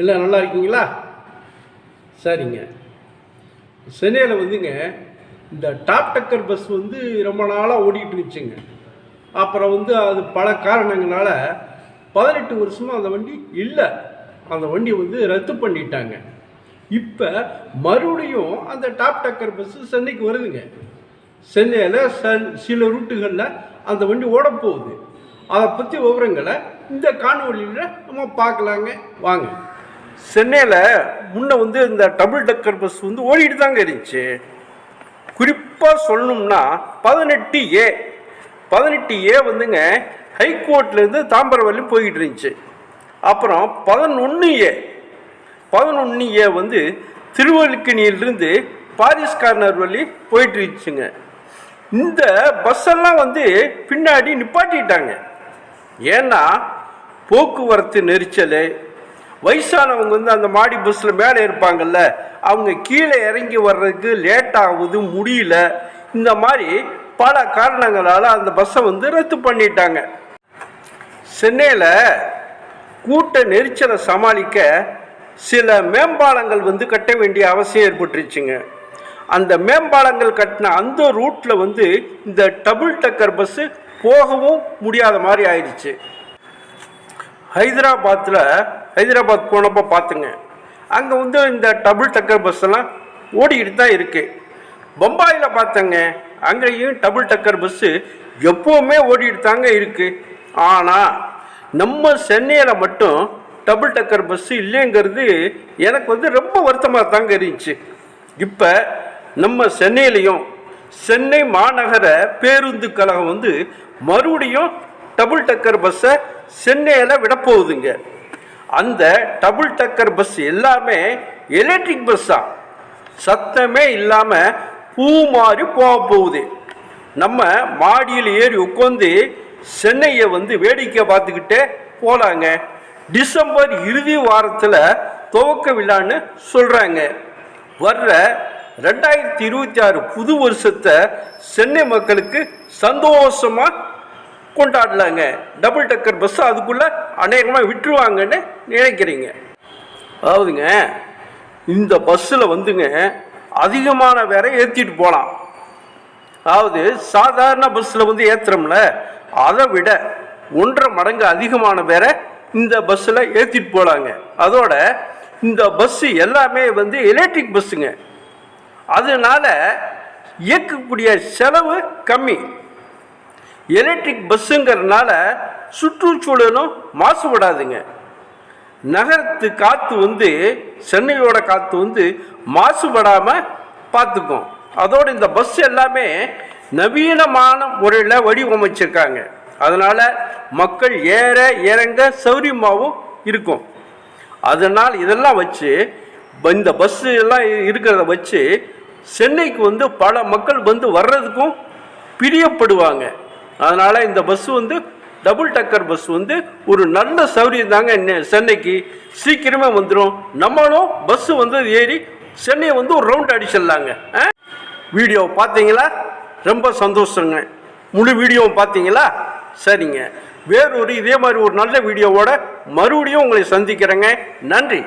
எல்லாம் நல்லா இருக்கீங்களா? சரிங்க. சென்னையில் வந்துங்க இந்த டாப் டக்கர் பஸ் வந்து ரொம்ப நாளாக ஓடிட்டு இருந்துச்சுங்க. அப்புறம் வந்து அது பல காரணங்களால் பதினெட்டு வருஷமாக அந்த வண்டி இல்லை. அந்த வண்டி வந்து ரத்து பண்ணிட்டாங்க. இப்போ மறுபடியும் அந்த டாப் டக்கர் பஸ்ஸு சென்னைக்கு வருதுங்க. சென்னையில் சன் சில ரூட்டுகளில் அந்த வண்டி ஓடப் போகுது அதை பற்றி விவரங்களை இந்த காணொலியில் நம்ம பார்க்கலாங்க. வாங்க. சென்னையில் முன்ன வந்து இந்த டபுள் டக்கர் பஸ் வந்து ஓடிட்டு தாங்க இருந்துச்சு. குறிப்பாக சொல்லணும்னா பதினெட்டு ஏ பதினெட்டு ஏ வந்துங்க ஹைகோர்ட்லேருந்து தாம்பரம் வரையும் போய்கிட்டு இருந்துச்சு. அப்புறம் பதினொன்று ஏ பதினொன்று ஏ வந்து திருவல்லிக்கணியிலிருந்து பாரிஸ் கார்னர் வழி போயிட்டு இருந்துச்சுங்க. இந்த பஸ்ஸெல்லாம் வந்து பின்னாடி நிப்பாட்டிட்டாங்க. ஏன்னா போக்குவரத்து நெரிச்சல் வயசானவங்க வந்து அந்த மாடி பஸ்ஸில் மேலே இருப்பாங்கல்ல அவங்க கீழே இறங்கி வர்றதுக்கு லேட் ஆகுது முடியல. இந்த மாதிரி பல காரணங்களால் அந்த பஸ்ஸை வந்து ரத்து பண்ணிட்டாங்க. சென்னையில் கூட்ட நெரிச்சலை சமாளிக்க சில மேம்பாலங்கள் வந்து கட்ட வேண்டிய அவசியம் ஏற்பட்டுருச்சுங்க. அந்த மேம்பாலங்கள் கட்டின அந்த ரூட்டில் வந்து இந்த டபுள் டக்கர் பஸ்ஸு போகவும் முடியாத மாதிரி ஆயிடுச்சு. ஹைதராபாத்தில் ஹைதராபாத் போனப்போ பார்த்துங்க. அங்கே வந்து இந்த டபுள் டக்கர் பஸ்ஸெல்லாம் ஓடிக்கிட்டு தான் இருக்குது பம்பாயில் பார்த்தங்க அங்கேயும் டபுள் டக்கர் பஸ்ஸு எப்போவுமே ஓடிட்டு தாங்க இருக்கு. ஆனால் நம்ம சென்னையில் மட்டும் டபுள் டக்கர் பஸ்ஸு இல்லைங்கிறது எனக்கு வந்து ரொம்ப வருத்தமாக தாங்க இருந்துச்சு. இப்போ நம்ம சென்னையிலையும் சென்னை மாநகர பேருந்து கழகம் வந்து மறுபடியும் டபுள் டக்கர் பஸ்ஸை சென்னையில் விடப்போகுதுங்க. அந்த டபுள் டக்கர் பஸ் எல்லாமே எலக்ட்ரிக் பஸ் தான். சத்தமே இல்லாமல் பூ மாதிரி போக போகுது. நம்ம மாடியில் ஏறி உட்காந்து சென்னையை வந்து வேடிக்கை பார்த்துக்கிட்டே போகலாங்க டிசம்பர் இறுதி வாரத்தில் துவக்க விழான்னு சொல்கிறாங்க வர்ற ரெண்டாயிரத்தி இருபத்தி ஆறு புது வருஷத்தை சென்னை மக்களுக்கு சந்தோஷமாக கொண்டாடலாங்க. டபுள் டக்கர் பஸ் அதுக்குள்ளே அநேகமாக விட்டுருவாங்கன்னு நினைக்கிறீங்க. அதாவதுங்க இந்த பஸ்ஸில் வந்துங்க அதிகமான வேற ஏற்றிட்டு போகலாம் அதாவது சாதாரண பஸ்ஸில் வந்து ஏற்றுறோம்ல அதை விட ஒன்றரை மடங்கு அதிகமான வேற இந்த பஸ்ஸில் ஏற்றிட்டு போகலாங்க அதோட இந்த பஸ்ஸு எல்லாமே வந்து எலக்ட்ரிக் பஸ்ஸுங்க அதனால இயக்கக்கூடிய செலவு கம்மி. எலக்ட்ரிக் பஸ்ஸுங்கிறதுனால சுற்றுச்சூழலும் மாசுபடாதுங்க. நகரத்து காற்று வந்து சென்னையோட காற்று வந்து மாசுபடாமல் பார்த்துக்கும் அதோடு இந்த பஸ் எல்லாமே நவீனமான முறையில் வடிவமைச்சிருக்காங்க. அதனால் மக்கள் ஏற இறங்க சௌரியமாகவும் இருக்கும். அதனால் இதெல்லாம் வச்சு இந்த பஸ்ஸு எல்லாம் இருக்கிறத வச்சு சென்னைக்கு வந்து பல மக்கள் வந்து வர்றதுக்கும் பிரியப்படுவாங்க. அதனால் இந்த பஸ் வந்து டபுள் டக்கர் பஸ் வந்து ஒரு நல்ல சௌரியம் தாங்க சென்னைக்கு. சீக்கிரமே வந்துடும் நம்மளும் பஸ்ஸு வந்து ஏறி சென்னையை வந்து ஒரு ரவுண்ட் அடிச்சிடலாங்க. ஆ? வீடியோ பார்த்தீங்களா? ரொம்ப சந்தோஷங்க. முழு வீடியோவும் பார்த்தீங்களா? சரிங்க. வேறொரு இதே மாதிரி ஒரு நல்ல வீடியோவோட மறுபடியும் உங்களை சந்திக்கிறேங்க. நன்றி.